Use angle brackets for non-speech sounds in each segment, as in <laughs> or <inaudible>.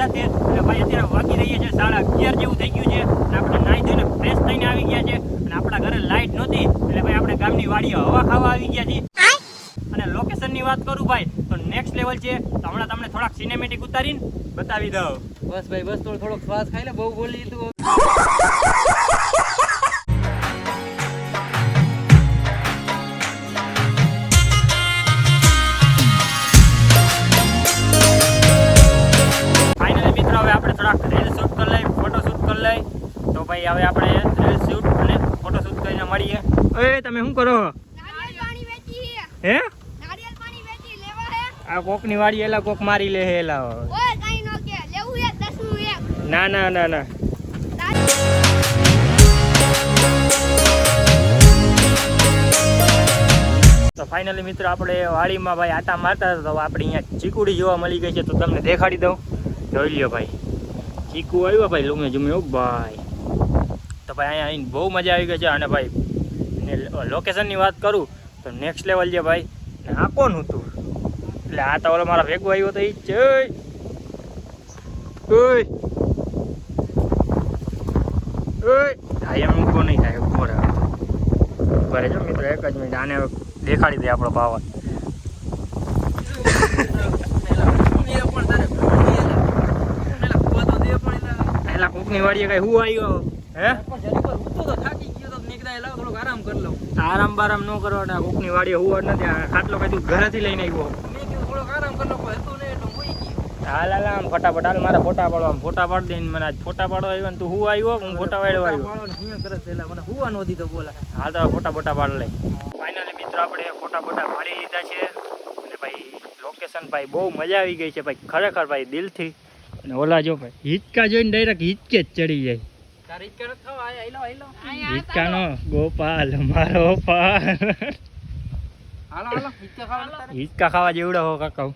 સાથે અને ભાઈ અત્યારે વાગી રહીએ છે સાડા અગિયાર જેવું થઈ ગયું છે અને આપણે નાહી ધોઈને ફ્રેશ થઈને આવી ગયા છે અને આપણા ઘરે લાઇટ નહોતી એટલે ભાઈ આપણે ગામની વાડીએ હવા ખાવા આવી ગયા છીએ. અને લોકેશનની વાત કરું ભાઈ, તો નેક્સ્ટ લેવલ છે. તો હમણાં તમને થોડાક સિનેમેટિક ઉતારીને બતાવી દઉં. બસ ભાઈ, બસ, થોડો, થોડોક શ્વાસ ખાઈ લે, બહુ બોલી તું. એ તમે શું કરો? હે? આ કોકની વાડી એલા કોક મારી લે એલા. નો ના ના ના ના. તો ફાઇનલી મિત્રો આપણે વાડીમાં ભાઈ આટા મારતા હતા તો આપણે અહીંયા ચીકુડી જોવા મળી ગઈ છે તો તમને દેખાડી દઉં. જોઈ લ્યો ભાઈ. ચીકુ આવ્યો ભાઈ લુમે જુમે. ઓ ભાઈ. તો ભાઈ અહીંયા આવીને બહુ મજા આવી ગઈ છે અને ભાઈ ને લોકેશનની વાત કરું તો નેક્સ્ટ લેવલ છે ભાઈ ને આ કોણ હતું? એટલે આ તો મારા ભેગો આવ્યો તો એ જ છે એમ ઊભો નહીં થાય ઊભો રહે. મિત્રો એક જ મિનિટ આને દેખાડી દે આપણો પાવર. કોકની વાડીએ કઈ હું આવ્યો? હે? આરામ કરી લઉં. આરામ બારામ ન કરવાના કોકની વાડી હોવા નથી આ ખાટલો કઈ તું ઘરેથી લઈને આવ્યો. મેં કીધું થોડોક આરામ કરી લઉં હતું એટલે હું હાલ હાલ આમ ફટાફટ હાલ મારા ફોટા પાડવા ફોટા પાડી દઈને મને આજ ફોટા પાડવા આવ્યો ને તું હું આવ્યો હું ફોટા પાડવા આવ્યો? કરે મને હુવા નહોતી તો બોલા. હાલ તો ફોટા ફોટા પાડ લઈ. ફાઇનલી મિત્રો આપણે ફોટા ફોટા પાડી લીધા છે. અને ભાઈ લોકેશન ભાઈ બહુ મજા આવી ગઈ છે ભાઈ. ખરેખર ભાઈ દિલથી. અને ઓલા જો ભાઈ હિચકા જોઈને ડાયરેક્ટ હિચકે જ ચડી જાય. હિચકાનો ગોપાલ મારો પાલ હાલો હાલો ઈચ્છા ખાવા હિચકા ખાવા જેવડા હો. કાકા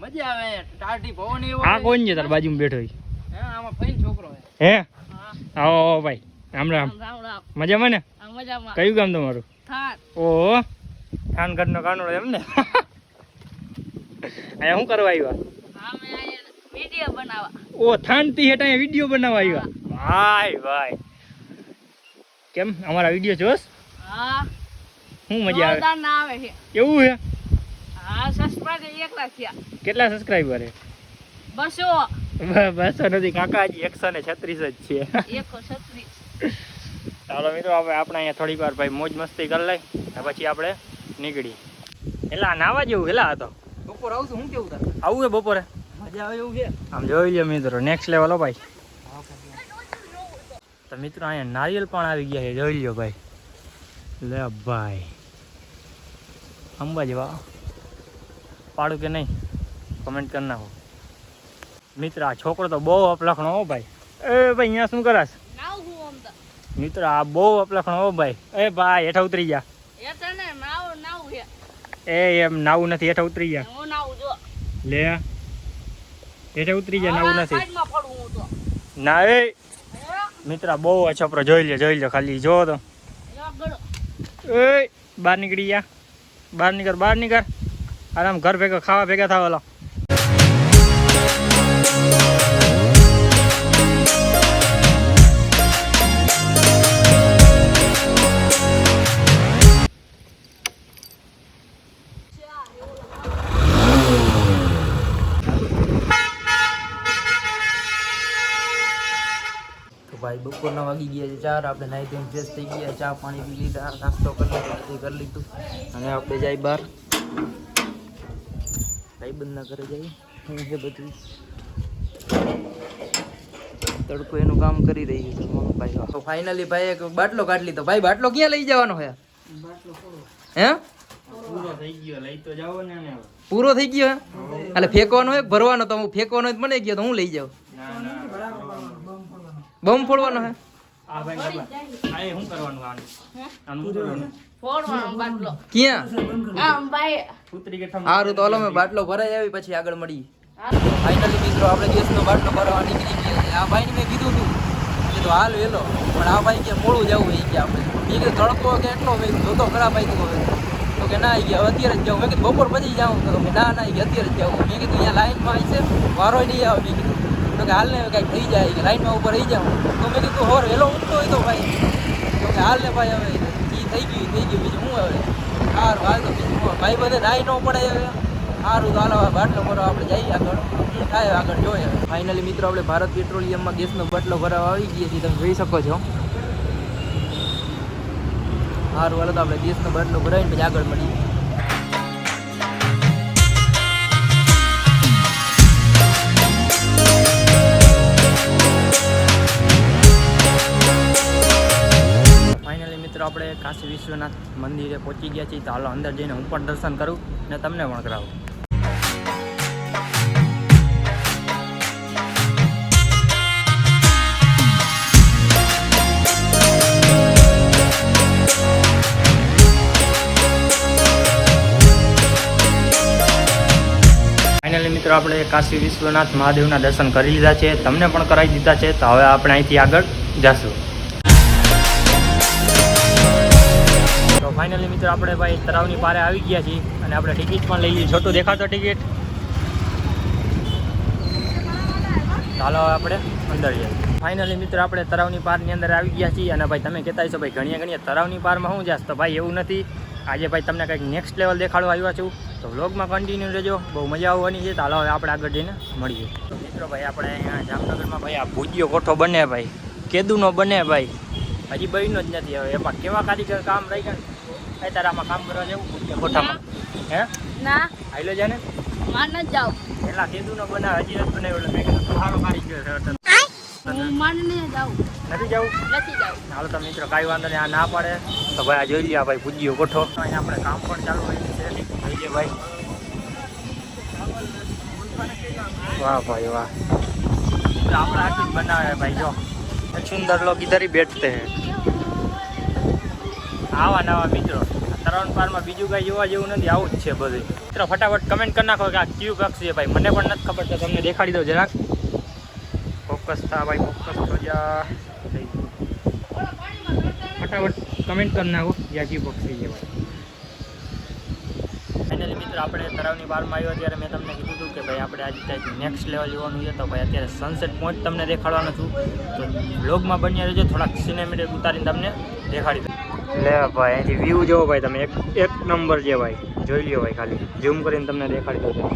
મજા આવે ટાઢી પવન એવો આ કોણ છે તાર બાજુમાં બેઠો? હે આમાં ફઈન છોકરો હે? હે. આવો ભાઈ રામ રામ. મજામાં ને? મજામાં. કયું ગામ તમારું? થાર. ઓહો ખાનગઢનો કાનોડો એમ ને? <laughs> અહીંયા શું કરવા આવ્યા? વિડિયો બનાવવા. ઓ થાનતી હેઠ અહીંયા વીડિયો બનાવવા આવ્યા. ભાઈ ભાઈ. કેમ? અમારા વીડિયો જોસ હા. શું મજા આવે? જોરદાર ના આવે છે. એવું છે? હા સબસ્ક્રાઇબર એક લાખ્યા કેટલા સબસ્ક્રાઇબર છે? બસો. બસો નથી. કાકાજી એકસો ને છત્રીસ જ છે. એકસો છત્રીસ. ચાલો મિત્રો હવે આપણે અહીંયા થોડીક વાર ભાઈ મોજ મસ્તી કરી લઈ પછી આપણે નીકળી એલા નાવા જેવું એલા હતો બપોર આવું છું હું કેવું આવું છે બપોરે? મજા આવે એવું છે આમ જોઈ લો મિત્રો નેક્સ્ટ લેવલ ભાઈ. તો મિત્રો અહીંયા નારિયેલ પણ આવી ગયા છે જોઈ લ્યો ભાઈ. લે ભાઈ. અંબાજી વાહ પાડું કે નહીં? કમેન્ટ કરી નાખો. મિત્ર આ છોકરો તો બહુ અપલખણો હો ભાઈ. એ ભાઈ અહીંયા શું કરાશ? મિત્ર આ બહુ અપલખણો હો ભાઈ. એ ભાઈ હેઠા ઉતરી જા. એ એમ નાવું નથી હેઠા ઉતરી જો. લે. હેઠા ઉતરી જાય નવું નથી. ના એ મિત્ર બહુ છપરો જોઈ લે જોઈ લે ખાલી જો તો. એ બહાર નીકળી ગયા બહાર નીકળ બહાર નીકળ. આરામ ઘર ભેગા ખાવા ભેગા થાવ બપોરના વાગી ગયા છે. ચાર આપણે નાઈ ધોઈને ફ્રેશ થઈ ગયા. ચા પાણી પી લીધા નાસ્તો કરી લીધો કરી લીધું. અને આપણે જાય બહાર. ભાઈબંધના ઘરે જઈએ. શું છે બધું? તડકો એનું કામ કરી રહ્યું છે. ભાઈ તો ફાઇનલી ભાઈ એક બાટલો કાઢ લીધો. ભાઈ બાટલો ક્યાં લઈ જવાનો હે હે? પૂરો થઈ ગયો લઈ તો જાવ ને પૂરો થઈ ગયો એટલે ફેંકવાનો હોય ભરવાનો? તો હું ફેંકવાનો મને ગયો તો હું લઈ જાઉં. બમ ફોડવાનો હે? આ ભાઈ આ શું કરવાનું આનું? આનું શું કરવાનું? ફોડવાનો બાટલો. ક્યાં? આમ ભાઈ ઉતરી કે થમ સારું તો મેં બાટલો ભરાઈ આવી પછી આગળ મળી ફાઇનલી મિત્રો આપણે ગેસનો બાટલો ભરવા નીકળી ગયા. આ ભાઈને મેં કીધું હતું તો હાલ વેલો. પણ આ ભાઈ કે મોડું જવું એ કે આપણે? તડકો કે એટલો મેં કીધું જોતો ખરા ભાઈ હવે તો કે ના ગયા અત્યારે જ જાઉં. મેં કીધું બપોર પછી જાઉં. તો ના ના અત્યારે જ જાઉં. મેં કીધું અહીંયા લાઈનમાં આવી છે વારો નહીં આવે. મેં કીધું તો કે હાલ ને કાંઈક થઈ જાય કે લાઈનમાં ઉપર રહી જાઉં. તો મેં કીધું હોર વહેલો ઉઠતો હોય તો ભાઈ. તો કે હાલ ને ભાઈ, હવે ઈ થઈ ગયું થઈ ગયું, બીજું હું હવે? સારું હાલ તો બીજું હું ભાઈ, બધે રાઈ ન પડે હવે. સારું તો હાલો બાટલો ભરવા આપણે જઈએ આગળ. શું થાય આગળ જોઈએ ફાઇનલી મિત્રો, આપણે ભારત પેટ્રોલિયમમાં ગેસનો બાટલો ભરાવા આવી ગયા છીએ, તમે જોઈ શકો છો. સારું હાલો તો આપણે ગેસનો બાટલો ભરાવીને પછી આગળ મળીએ. આપણે કાશી વિશ્વનાથ મંદિરે પહોંચી ગયા છીએ, તો હાલો અંદર જઈને હું પણ દર્શન કરું ને તમને પણ કરાવું. ફાઇનલી મિત્રો, આપણે કાશી વિશ્વનાથ મહાદેવના દર્શન કરી લીધા છે, તમને પણ કરાવી દીધા છે, તો હવે આપણે અહીંથી આગળ જશું. ફાઇનલી મિત્રો, આપણે ભાઈ તળાવની પારે આવી ગયા છીએ અને આપણે ટિકિટ પણ લઈ લીધી છોટું દેખાતો ટિકિટ ચાલો આપણે અંદર જઈએ. ફાઇનલી મિત્રો, આપણે તળાવની પારની અંદર આવી ગયા છીએ અને ભાઈ તમે કહેતા હશો, ભાઈ ઘણીએ ઘણીએ તળાવની પારમાં શું જાશ? તો ભાઈ એવું નથી. આજે ભાઈ તમને કંઈક નેક્સ્ટ લેવલ દેખાડવા આવ્યા છું. તો વ્લોગમાં કન્ટિન્યુ રહેજો. બહુ મજા આવવાની છે. ચાલો હવે આપણે આગળ જઈને મળીએ. તો મિત્રો ભાઈ, આપણે અહીંયા જામનગરમાં ભાઈ આ ભૂજિયો કોઠો બને ભાઈ. કેદુનો બને ભાઈ. હજી બન્યો જ નથી. હવે એમાં કેવા કારીગર કામ રહી ગયા ને અત્યારે કામ કરવા જેવું કોઠામાં હે? ના. આઈલો જાને? માર ન જાવ પેલા કેદુનો બનાવે હજી નથી બનાવ્યો મેં કીધું તું છે હું માર ન જાવ નથી જવું નથી જાવ હાલો મિત્રો કાંઈ વાંધો નહીં આ ના પાડે. તો ભાઈ આ જોઈ લઈએ ભાઈ ભૂજ્યો કોઠો અહીંયા આપણે કામ પણ ચાલુ હોય છે. ભાઈ. વાહ ભાઈ વાહ. આપણે આટલું જ બનાવે ભાઈ જો. સુંદર લોક ઇધર ही બેઠતે હે. આવા નવા મિત્રો. તરણ પારમાં બીજું કાંઈ જોવા જેવું નથી, આવું જ છે બધું. મિત્રો, ફટાફટ કમેન્ટ કરી નાખો કે આ કયું પક્ષ છે ભાઈ? મને પણ નથી ખબર, તો તમને દેખાડી દઉં જરાક. ફોકસ થા ભાઈ, ફોકસ થો જા. ફટાફટ કમેન્ટ કરી નાખો યા કયું પક્ષી છે ભાઈ. આપણે તરાવની બારમાં આવ્યો ત્યારે મેં તમને કીધું હતું કે ભાઈ, આપણે આજે કંઈક નેક્સ્ટ લેવલ જોવાનું છે, તો ભાઈ અત્યારે સનસેટ પોઈન્ટ તમને દેખાડવાનો છું. તો બ્લોગમાં બન્યા રહેજો, થોડાક સિનેમેટિક ઉતારીને તમને દેખાડી દઉં. લે ભાઈ, અહીંથી વ્યૂ જોવો ભાઈ તમે. એક એક નંબર છે ભાઈ. જોઈ લ્યો ભાઈ ખાલી. ઝૂમ કરીને તમને દેખાડી દઉં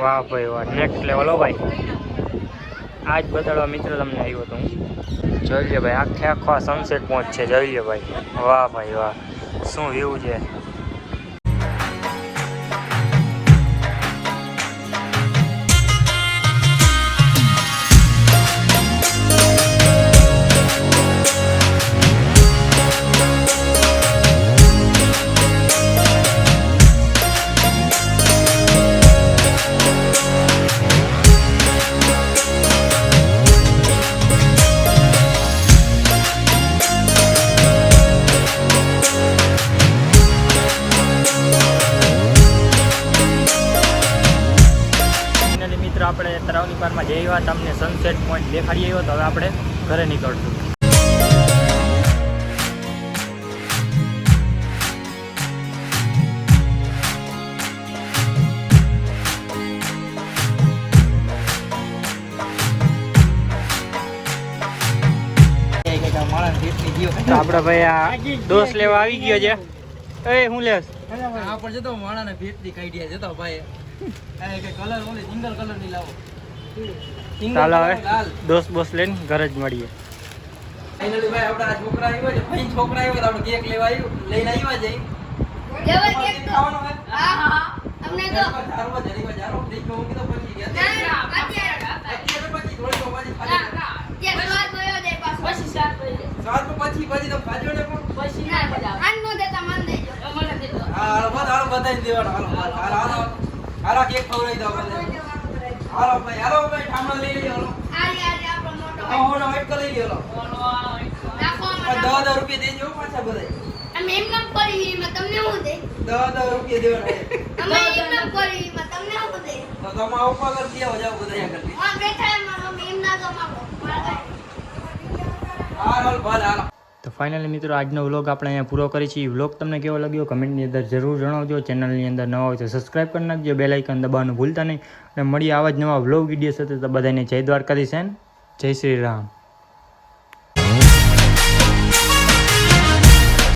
વાહ ભાઈ વાહ નેક્સ્ટ લેવલ હો ભાઈ. આ જ બતાડવા મિત્ર તમને આવ્યો હતો હું. જોઈ લ્યો ભાઈ, આખે આખો સનસેટ પહોંચ છે, જોઈ લ્યો ભાઈ. વાહ ભાઈ વાહ. શું વ્યૂ છે? મિત્ર આપણે તરાવની પારમાં જઈ આવ્યા. તમને સનસેટ પોઈન્ટ દેખાડી આવ્યો તો હવે આપણે ઘરે નીકળશું. તો આપણે ભાઈ આ દોસ્ત લેવા આવી ગયો છે. એ હું લેસ આ પણ જતો માણાને ભેટની કાઢ્યા જતો ભાઈ. આ કે કલર ઓલી સિંગલ કલરની લાવો. Single ચાલો હવે દોસ્ત બોસ લઈને ઘરે જ મળીએ. ફાઇનલી ભાઈ આપણા છોકરા આવ્યો છે. ભાઈ છોકરા આવ્યો તો આપણે કેક લેવા આવ્યું. લઈને આવ્યા છે. જબર કેક તો. હા હા. તમને તો જારવા, જારવા, જરીમાં જારો. ફ્રીજમાં મૂકી દો પછી ગયા. ના અત્યારે અત્યારે પછી થોડીક વાર પછી ના ના. અત્યારે સ્વાદ ગયો દે પાછો. પછી સ્વાદ ગયો દે પછી પછી તમે ખાજો ને પણ. પછી ના બધા આન નો દેતા માન દેજો. મને દેજો હા, હાલો, બસ, હાલો, દેવાનું. હાલો, હાલો, હાલો, હાલો. કેક ખવડાવી દો. હાલો ભાઈ, હાલો ભાઈ, ઠામડા લઈ હાલો. હોનો આમાં દસ હજાર રૂપિયા દેજો પાછા બધા અમે એમ નામ પડી એમાં તમને શું દે દસ હજાર રૂપિયા દેવાના. અમે એમ નામ પડી એમાં તમને શું દે તો તમે આવો પગાર દેવા જાઓ બધા આગળ. હા બેઠા એમાં એમ ના ગમાવો મારા હાલો, હાલો, ભલે, હાલો. તો ફાઇનલી મિત્રો, આજનો વ્લોગ આપણે અહીંયા પૂરો કરી છીએ. વ્લોગ તમને કેવો લાગ્યો? કમેન્ટની અંદર જરૂર જણાવજો. ચેનલની અંદર નવા હોય તો સબસ્ક્રાઈબ કરી નાખજો. બે લાઇકન દબાવવાનું ભૂલતા નહીં. અને મળીએ આવા જ નવા વ્લોગ વીડિયો સાથે. તો બધાને જય દ્વારકાધીશ એન જય શ્રી રામ.